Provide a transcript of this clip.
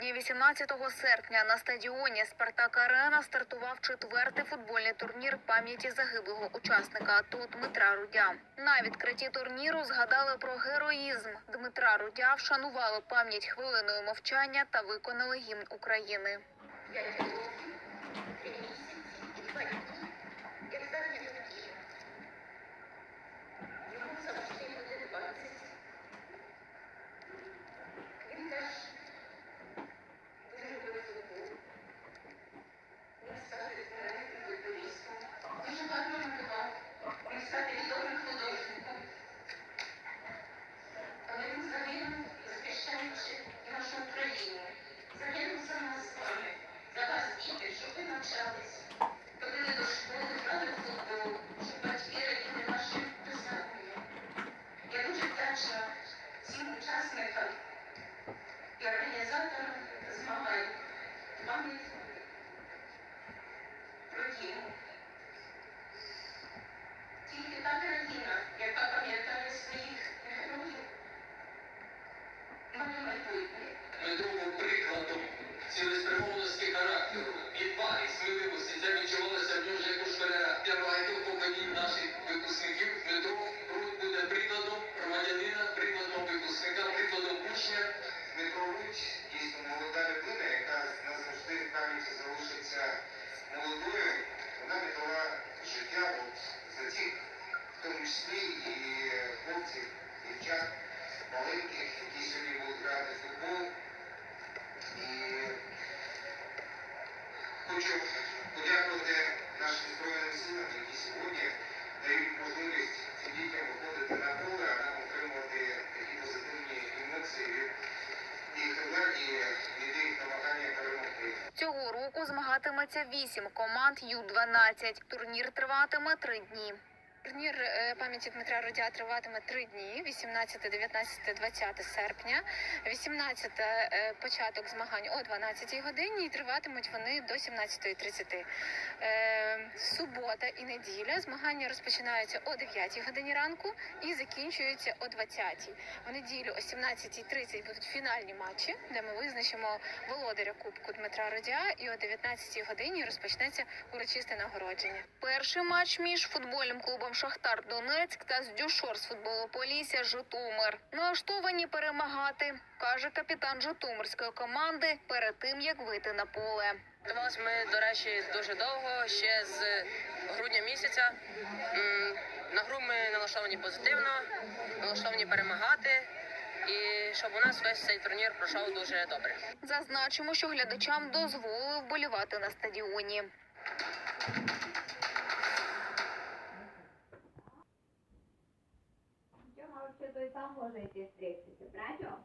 18 серпня на стадіоні Спартак Арена стартував четвертий футбольний турнір пам'яті загиблого учасника АТО Дмитра Рудя. На відкритті турніру згадали про героїзм Дмитра Рудя, вшанували пам'ять хвилиною мовчання та виконали гімн України. Ходили до школи, грали в футбол, батьки раділи вашим досягненням. Я дуже вдячна всім учасникам і організаторам змагань. Про дім. Тільки та країна, яка пам'ятає своїх героїв, має майбутнє. Дмитро був прикладом цілеспрямованості характеру, відваги, сміливості. Це відчувалося в нього як у школяра. Для багатьох поколінь наших випускників Дмитро Рудь буде прикладом громадянина, прикладом випускника, прикладом учня. Дмитро Рудь дійсно молода людина, яка назавжди в пам'яті залишиться молодою. Вона віддала життя от за тих, в тому числі і хлопців, дівчат маленьких, які сьогодні будуть грати в футбол. Хочу подякувати нашим Збройним силам, які сьогодні дають можливість цим дітям виходити на поле, а нам отримувати такі позитивні емоції від їх енергії, намагання перемогти. Цього року змагатиметься вісім команд Ю-12. Турнір триватиме три дні. Турнір е, пам'яті Дмитра Рудя триватиме три дні: 18, 19, 20 серпня. 18 е, початок змагань о 12 годині і триватимуть вони до 17.30. Е, Субота і неділя змагання розпочинаються о 9 годині ранку і закінчуються о 20. В неділю о 17.30 будуть фінальні матчі, де ми визначимо володаря Кубку Дмитра Родя. І о 19 годині розпочнеться урочисте нагородження. Перший матч між футбольним клубом Шахтар Донецьк та Здюшор з футболу Полісся Житомир. Налаштовані перемагати, каже капітан Житомирської команди перед тим як вийти на поле. Готувалися ми, до речі, дуже довго, ще з грудня місяця. На гру ми налаштовані позитивно, налаштовані перемагати. І щоб у нас весь цей турнір пройшов дуже добре. Зазначимо, що глядачам дозволили вболівати на стадіоні. Сам можно идти встретиться, правильно?